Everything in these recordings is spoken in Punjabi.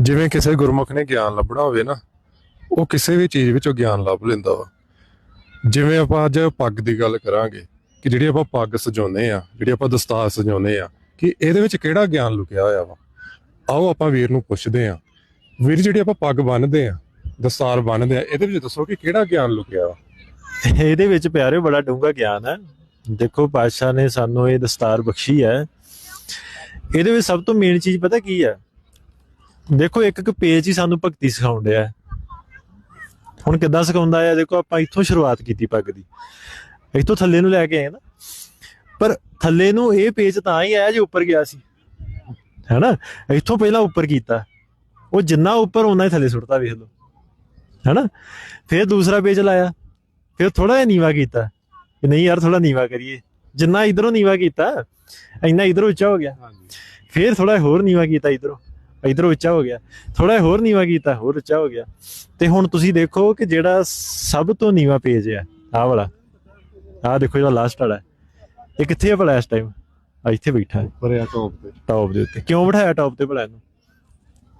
ਜਿਵੇਂ ਕਿਸੇ ਗੁਰਮੁਖ ਨੇ ਗਿਆਨ ਲੱਭਣਾ ਹੋਵੇ ਨਾ, ਉਹ ਕਿਸੇ ਵੀ ਚੀਜ਼ ਵਿੱਚੋਂ ਗਿਆਨ ਲੱਭ ਲੈਂਦਾ ਵਾ। ਜਿਵੇਂ ਆਪਾਂ ਅੱਜ ਪੱਗ ਦੀ ਗੱਲ ਕਰਾਂਗੇ, ਕਿ ਜਿਹੜੀ ਆਪਾਂ ਪੱਗ ਸਜਾਉਂਦੇ ਆ ਜਿਹੜੀ ਆਪਾਂ ਦਸਤਾਰ ਸਜਾਉਂਦੇ ਆ ਕਿ ਇਹਦੇ ਵਿੱਚ ਕਿਹੜਾ ਗਿਆਨ ਲੁਕਿਆ ਹੋਇਆ ਵਾ? ਆਓ ਆਪਾਂ ਵੀਰ ਨੂੰ ਪੁੱਛਦੇ ਆ ਵੀਰ, ਜਿਹੜੀ ਆਪਾਂ ਪੱਗ ਬੰਨਦੇ ਆ ਦਸਤਾਰ ਬੰਨਦੇ ਆ ਇਹਦੇ ਵਿੱਚ ਦੱਸੋ ਕਿ ਕਿਹੜਾ ਗਿਆਨ ਲੁਕਿਆ ਵਾ? ਇਹਦੇ ਵਿੱਚ ਪਿਆਰੇ ਬੜਾ ਡੂੰਘਾ ਗਿਆਨ ਹੈ। ਦੇਖੋ, ਪਾਤਸ਼ਾਹ ਨੇ ਸਾਨੂੰ ਇਹ ਦਸਤਾਰ ਬਖਸ਼ੀ ਹੈ। ਇਹਦੇ ਵਿੱਚ ਸਭ ਤੋਂ ਮੇਨ ਚੀਜ਼ ਪਤਾ ਕੀ ਹੈ? ਦੇਖੋ ਇੱਕ ਇੱਕ ਪੇਜ ਹੀ ਸਾਨੂੰ ਭਗਤੀ ਸਿਖਾਉਣ ਡਿਆ ਹੈ। ਹੁਣ ਕਿੱਦਾਂ ਸਿਖਾਉਂਦਾ ਹੈ ਦੇਖੋ ਆਪਾਂ ਇੱਥੋਂ ਸ਼ੁਰੂਆਤ ਕੀਤੀ ਪੱਗ ਦੀ। ਇੱਥੋਂ ਥੱਲੇ ਨੂੰ ਲੈ ਕੇ ਆਏ ਨਾ। ਪਰ ਥੱਲੇ ਨੂੰ ਇਹ ਪੇਜ ਤਾਂ ਹੀ ਆਇਆ ਜੇ ਉੱਪਰ ਗਿਆ ਸੀ। ਹੈਨਾ? ਇੱਥੋਂ ਪਹਿਲਾਂ ਉੱਪਰ ਕੀਤਾ। ਉਹ ਜਿੰਨਾ ਉੱਪਰ ਉਹਨਾਂ ਹੀ ਥੱਲੇ ਸੁੱਟਦਾ ਵੇਖ ਲਓ। ਹੈਨਾ? ਫਿਰ ਦੂਸਰਾ ਪੇਜ ਲਾਇਆ। ਫਿਰ ਥੋੜਾ ਜਿਹਾ ਨੀਵਾ ਕੀਤਾ। ਕਿ ਨਹੀਂ ਯਾਰ ਥੋੜਾ ਨੀਵਾ ਕਰੀਏ। ਜਿੰਨਾ ਇਧਰੋਂ ਨੀਵਾ ਕੀਤਾ ਇੰਨਾ ਇਧਰੋਂ ਉੱਚਾ ਹੋ ਗਿਆ। ਫਿਰ ਥੋੜਾ ਹੋਰ ਨੀਵਾ ਕੀਤਾ ਇਧਰੋਂ। ਇਧਰੋਂ ਉੱਚਾ ਹੋ ਗਿਆ। ਥੋੜਾ ਹੋਰ ਨੀਵਾ ਕੀਤਾ ਹੋਰ ਉੱਚਾ ਹੋ ਗਿਆ। ਤੇ ਹੁਣ ਤੁਸੀਂ ਦੇਖੋ ਕਿ ਜਿਹੜਾ ਸਭ ਤੋਂ ਨੀਵਾ ਪੇਜ ਹੈ ਆਹ ਵਾਲਾ। ਆਹ ਦੇਖੋ ਜਿਹੜਾ ਲਾਸਟ ਵਾਲਾ। ਇਹ ਕਿੱਥੇ ਹੈ ਭਲਾ ਇਸ ਟਾਈਮ ਆ ਇੱਥੇ ਬੈਠਾ। ਹੈ ਪਰਿਆ ਟੌਪ ਤੇ। ਟੌਪ ਦੇ ਉੱਤੇ। ਕਿਉਂ ਬਿਠਾਇਆ ਟੌਪ ਤੇ ਭਲਾ ਇਹਨੂੰ?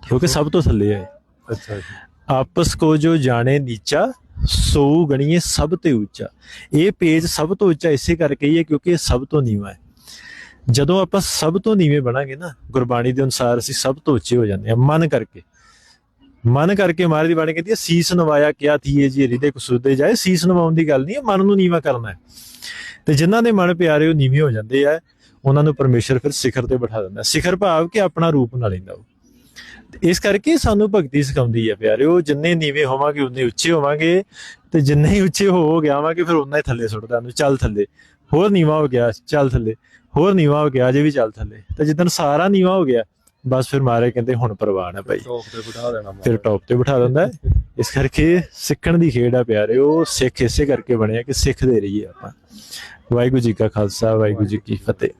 ਕਿਉਂਕਿ ਸਭ ਤੋਂ ਥੱਲੇ ਹੈ। ਅੱਛਾ ਜੀ। ਆਪਸ ਕੋ ਜੋ ਜਾਣੇ ਨੀਚਾ ਸੋ ਗਣੀਏ ਸਭ ਤੇ ਉੱਚਾ। ਇਹ ਪੇਜ ਸਭ ਤੋਂ ਉੱਚਾ ਇਸੇ ਕਰਕੇ ਹੀ ਹੈ ਕਿਉਂਕਿ ਇਹ ਸਭ ਤੋਂ ਨੀਵਾਂ ਹੈ। ਜਦੋਂ ਆਪਾਂ ਸਭ ਤੋਂ ਨੀਵੇਂ ਬਣਾਂਗੇ ਨਾ, ਗੁਰਬਾਣੀ ਦੇ ਅਨੁਸਾਰ ਅਸੀਂ ਸਭ ਤੋਂ ਉੱਚੇ ਹੋ ਜਾਂਦੇ ਹਾਂ, ਮਨ ਕਰਕੇ। ਮਨ ਕਰਕੇ ਮਹਾਰਾਜ ਦੀ ਬਾਣੀ ਕਹਿੰਦੀ ਹੈ, ਸੀਸ ਨਵਾਇਆ ਕਿਆ ਥੀਏ ਜੀ, ਹਿਰਦੇ ਕਸੂਦੇ ਜਾਏ। ਸੀਸ ਨਵਾਉਣ ਦੀ ਗੱਲ ਨਹੀਂ ਹੈ, ਮਨ ਨੂੰ ਨੀਵਾ ਕਰਨਾ ਹੈ। ਤੇ ਜਿਨ੍ਹਾਂ ਦੇ ਮਨ ਪਿਆਰੇ ਉਹ ਨੀਵੇਂ ਹੋ ਜਾਂਦੇ ਆ, ਉਹਨਾਂ ਨੂੰ ਪਰਮੇਸ਼ਰ ਫਿਰ ਸਿਖਰ ਤੇ ਬਿਠਾ ਦਿੰਦਾ ਸਿਖਰ ਭਾਵ ਕਿ ਆਪਣਾ ਰੂਪ ਬਣਾ ਲੈਂਦਾ ਉਹ। ਇਸ ਕਰਕੇ ਸਾਨੂੰ ਭਗਤੀ ਸਿਖਾਉਂਦੀ ਹੈ ਪਿਆਰਿਓ ਜਿੰਨੇ ਨੀਵੇਂ ਹੋਵਾਂਗੇ ਉਨੇ ਉੱਚੇ ਹੋਵਾਂਗੇ ਤੇ ਜਿੰਨੇ ਹੀ ਉੱਚੇ ਹੋ ਗਿਆਵਾਂਗੇ ਫਿਰ ਉਨਾ ਹੀ ਥੱਲੇ ਸੁੱਟਦਾ ਨੂੰ ਚੱਲ ਥੱਲੇ। ਹੋਰ ਨੀਵਾ ਹੋ ਗਿਆ ਚੱਲ ਥੱਲੇ। ਹੋਰ ਨੀਵਾ ਹੋ ਗਿਆ ਅਜੇ ਵੀ ਚੱਲ ਥੱਲੇ। ਤੇ ਜਿੱਦਨ ਸਾਰਾ ਨੀਵਾ ਹੋ ਗਿਆ ਬਸ ਫਿਰ ਮਾਰੇ ਕਹਿੰਦੇ ਹੁਣ ਪ੍ਰਵਾਨ ਹੈ ਭਾਈ। ਟੌਪ ਤੇ ਬਿਠਾ ਦੇਣਾ ਫਿਰ ਟੌਪ ਤੇ ਬਿਠਾ ਦਿੰਦਾ। ਇਸ ਕਰਕੇ ਸਿੱਖਣ ਦੀ ਖੇਡ ਆ ਪਿਆਰਿਓ ਸਿੱਖ ਇਸੇ ਕਰਕੇ ਬਣਿਆ ਕਿ ਸਿੱਖਦੇ ਰਹੀਏ ਆਪਾਂ। ਵਾਹਿਗੁਰੂ ਜੀ ਕਾ ਖਾਲਸਾ ਵਾਹਿਗੁਰੂ ਜੀ ਕੀ ਫਤਿਹ।